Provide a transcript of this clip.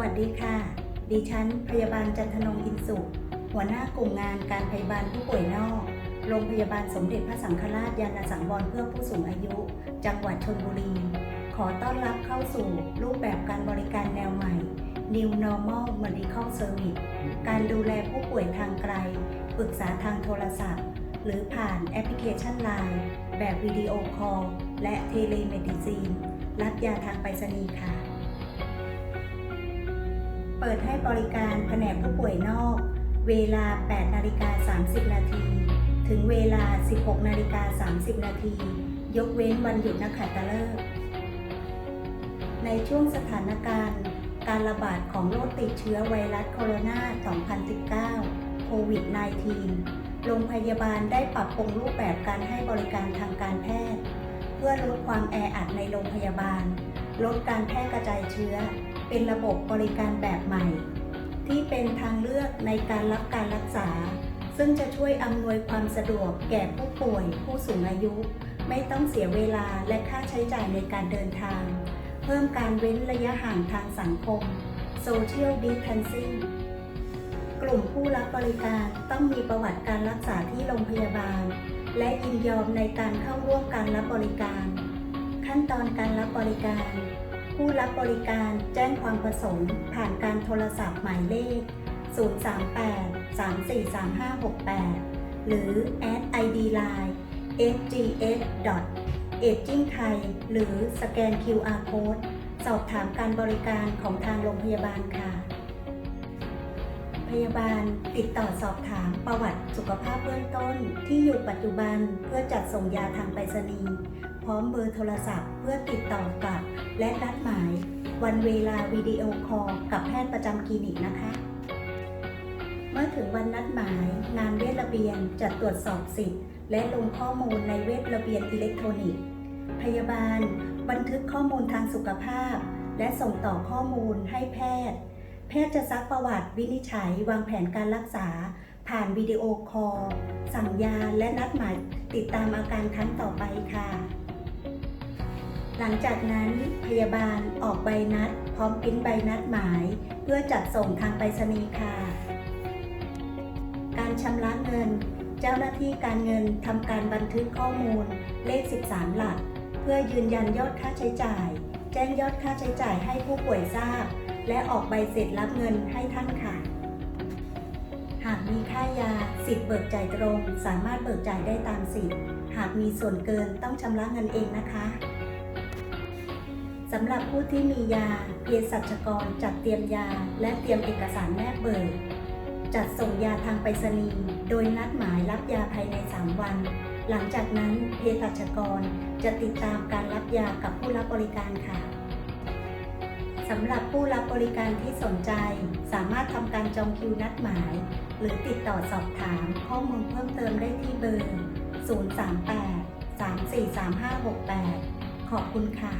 วัสดีค่ะ ดิฉัน พยาบาลจันทนงอินสุข หัวหน้ากลุ่มงานการพยาบาลผู้ป่วยนอก โรงพยาบาลสมเด็จพระสังฆราชยานสังวรเพื่อผู้สูงอายุ จังหวัดชลบุรี ขอต้อนรับเข้าสู่รูปแบบการบริการแนวใหม่ New Normal Medical Service การดูแลผู้ป่วยทางไกล ปรึกษาทางโทรศัพท์ หรือผ่านแอปพลิเคชัน Line แบบวิดีโอคอลและเทเลเมดิซีนรับยาทางไปรษณีย์ค่ะ เปิดให้บริการแผนกผู้ป่วยนอก เวลา 8 นาฬิกา 30 นาที ถึงเวลา 16 นาฬิกา 30 นาที ยกเว้นวันหยุดนักขัตฤกษ์ในช่วงสถานการณ์ การระบาดของโรคติดเชื้อไวรัสโคโรนา 2019 โควิด -19 โรงพยาบาลได้ปรับปรุงรูปแบบการให้บริการทางการแพทย์ เพื่อลดความแออัดในโรงพยาบาล ลดการแพร่กระจายเชื้อ เป็นระบบบริการแบบใหม่ ที่เป็นทางเลือกในการรับการรักษา ซึ่งจะช่วยอำนวยความสะดวกแก่ผู้ป่วยผู้สูงอายุ ไม่ต้องเสียเวลาและค่าใช้จ่ายในการเดินทาง เพิ่มการเว้นระยะห่างทางสังคม Social Distancing กลุ่มผู้รับบริการต้องมีประวัติการรักษาที่โรงพยาบาล และยินยอมในการเข้าร่วมการรับบริการ ขั้นตอนการรับบริการ ผู้รับบริการแจ้งความประสงค์ ผ่านการโทรศัพท์หมายเลข 038 343568 หรือ add ID line sgs aging thai หรือสแกน QR code สอบถามการบริการของทางโรงพยาบาลค่ะ พยาบาลติดต่อสอบถามประวัติสุขภาพเบื้องต้นที่อยู่ปัจจุบันเพื่อจัดส่งยาทางไปรษณีย์ พร้อมเบอร์โทรศัพท์ เพื่อติดต่อกับ และนัดหมาย วันเวลาวิดีโอคอลกับแพทย์ประจำคลินิกนะคะ เมื่อถึงวันนัดหมายงานเวชระเบียนจะตรวจสอบสิทธิ์ และลงข้อมูลในเวชระเบียนอิเล็กทรอนิกส์ พยาบาล บันทึกข้อมูลทางสุขภาพ และส่งต่อข้อมูลให้แพทย์ แพทย์จะซักประวัติวินิจฉัย วางแผนการรักษา ผ่านวิดีโอคอลสั่งยาและนัดหมายติดตามอาการครั้งต่อไปค่ะ หลังจากนั้นพยาบาลออกใบนัด พร้อมปริ้นใบนัดหมาย เพื่อจัดส่งทางไปรษณีย์ค่ะ การชำระเงิน เจ้าหน้าที่การเงินทำการบันทึกข้อมูล เลข 13 หลัก เพื่อยืนยันยอดค่าใช้จ่าย แจ้งยอดค่าใช้จ่ายให้ผู้ป่วยทราบ และออกใบเสร็จรับเงินให้ท่านค่ะ หากมีค่ายาสิทธิ์เบิกจ่ายตรง สามารถเบิกจ่ายได้ตามสิทธิ์ หากมีส่วนเกินต้องชำระเงินเองนะคะ สำหรับผู้ที่มียาเภสัชกรจัดเตรียมยา และเตรียมเอกสารแนบเบิกจัดส่งยาทางไปรษณีย์โดยนัดหมายรับยาภายใน 3 วัน หลังจากนั้นเภสัชกรจะติดตามการรับยากับผู้รับบริการค่ะสำหรับผู้รับบริการที่สนใจ สามารถทำการจองคิวนัดหมาย หรือติดต่อสอบถามข้อมูลเพิ่มเติมได้ที่เบอร์ 038 343568 ขอบคุณค่ะ